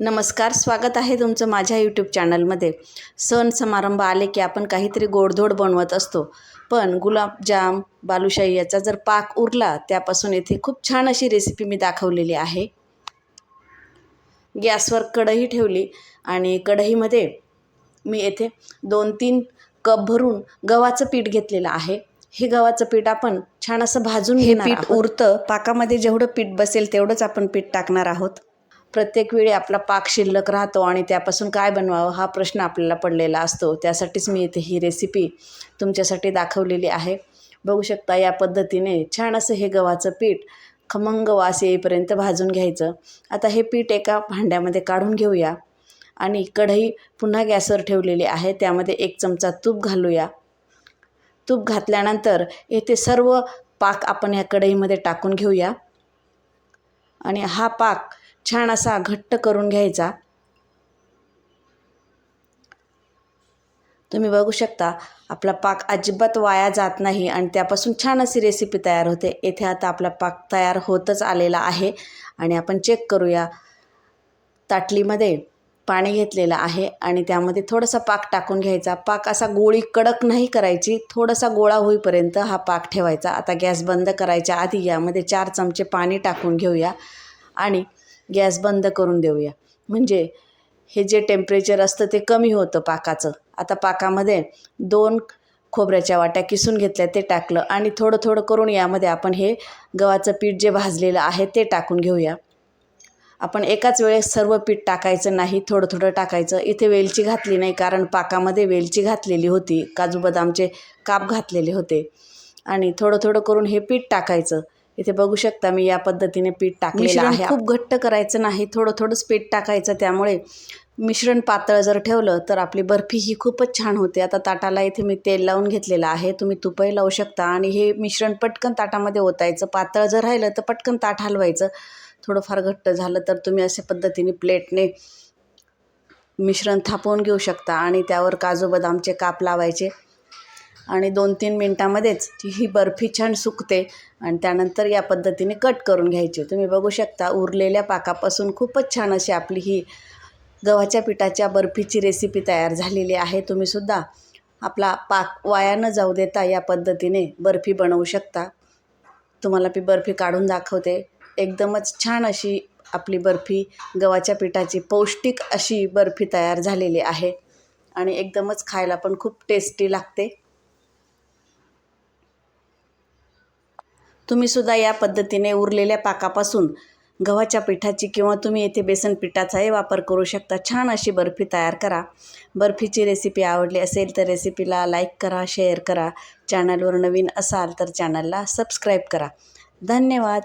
नमस्कार स्वागत आहे तुमचं माझ्या यूट्यूब चॅनलमध्ये सण समारंभ आले की आपण काहीतरी गोडधोड बनवत असतो. पण गुलाबजाम बालुशाही याचा जर पाक उरला त्यापासून येथे खूप छान अशी रेसिपी मी दाखवलेली आहे. गॅसवर कढई ठेवली आणि कढईमध्ये मी येथे दोन तीन कप भरून गव्हाचं पीठ घेतलेलं आहे. हे गव्हाचं पीठ आपण छान असं भाजून हे पीठ उरतं. पाकामध्ये जेवढं पीठ बसेल तेवढंच आपण पीठ टाकणार आहोत. प्रत्येक वेळी आपला पाक शिल्लक राहतो आणि त्यापासून काय बनवावं हा प्रश्न आपल्याला पडलेला असतो. त्यासाठीच मी इथे ही रेसिपी तुमच्यासाठी दाखवलेली आहे. बघू शकता या पद्धतीने छान असं हे गव्हाचं पीठ खमंग वास येईपर्यंत भाजून घ्यायचं. आता हे पीठ एका भांड्यामध्ये काढून घेऊया आणि कढई पुन्हा गॅसवर ठेवलेली आहे. त्यामध्ये एक चमचा तूप घालूया. तूप घातल्यानंतर येथे सर्व पाक आपण या कढईमध्ये टाकून घेऊया. आणि हा पाक छान असा घट्ट करून घ्यायचा. तुम्ही बघू शकता आपला पाक अजिबात वाया जात नाही आणि त्यापासून छान अशी रेसिपी तयार होते. येथे आता आपला पाक तयार होतच आलेला आहे आणि आपण चेक करूया. ताटलीमध्ये पाणी घेतलेलं आहे आणि त्यामध्ये थोडासा पाक टाकून घ्यायचा. पाक असा गोळी कडक नाही करायची थोडासा गोळा होईपर्यंत हा पाक ठेवायचा. आता गॅस बंद करायच्या आधी यामध्ये चार चमचे पाणी टाकून घेऊया. आणि गॅस बंद करून देऊया. म्हणजे हे जे टेम्परेचर असतं ते कमी होतं पाकाचं. आता पाकामध्ये दोन खोबऱ्याच्या वाट्या किसून घेतल्या ते टाकलं आणि थोडं थोडं करून यामध्ये आपण हे गव्हाचं पीठ जे भाजलेलं आहे ते टाकून घेऊया. आपण एकाच वेळेस सर्व पीठ टाकायचं नाही थोडं थोडं टाकायचं. इथे वेलची घातली नाही कारण पाकामध्ये वेलची घातलेली होती. काजू बदामचे काप घातलेले होते. आणि थोडं थोडं करून हे पीठ टाकायचं. इथे बघू शकता मी या पद्धतीने पीठ टाकलेलं आहे. खूप घट्ट करायचं नाही थोडं थोडंच पीठ टाकायचं त्यामुळे मिश्रण पातळ जर ठेवलं तर आपली बर्फी ही खूपच छान होते. आता ताटाला इथे मी तेल लावून घेतलेलं आहे. तुम्ही तुपही लावू शकता आणि हे मिश्रण पटकन ताटामध्ये ओतायचं. पातळ जर राहिलं तर पटकन ताट हलवायचं. थोडंफार घट्ट झालं तर तुम्ही अशा पद्धतीने प्लेटने मिश्रण थापवून घेऊ शकता आणि त्यावर काजू बदामचे काप लावायचे. आणि दोन तीन मिनटामध्येच ही बर्फी छान सुकते आणि त्यानंतर या पद्धतीने कट करून घ्यायची. तुम्ही बघू शकता उरलेल्या पाकापासून खूपच छान अशी आपली ही गव्हाच्या पिठाच्या बर्फीची रेसिपी तयार झालेली आहे. तुम्हीसुद्धा आपला पाक वाया न जाऊ देता या पद्धतीने बर्फी बनवू शकता. तुम्हाला मी बर्फी काढून दाखवते. एकदमच छान अशी आपली बर्फी गव्हाच्या पिठाची पौष्टिक अशी बर्फी तयार झालेली आहे आणि एकदमच खायला पण खूप टेस्टी लागते. तुम्हीसुद्धा या पद्धतीने उरलेल्या पाकापासून गव्हाच्या पिठाची किंवा तुम्ही येथे बेसन पिठाचाही वापर करू शकता. छान अशी बर्फी तयार करा. बर्फीची रेसिपी आवडली असेल तर रेसिपीला लाईक करा शेअर करा. चॅनलवर नवीन असाल तर चॅनलला सबस्क्राईब करा. धन्यवाद.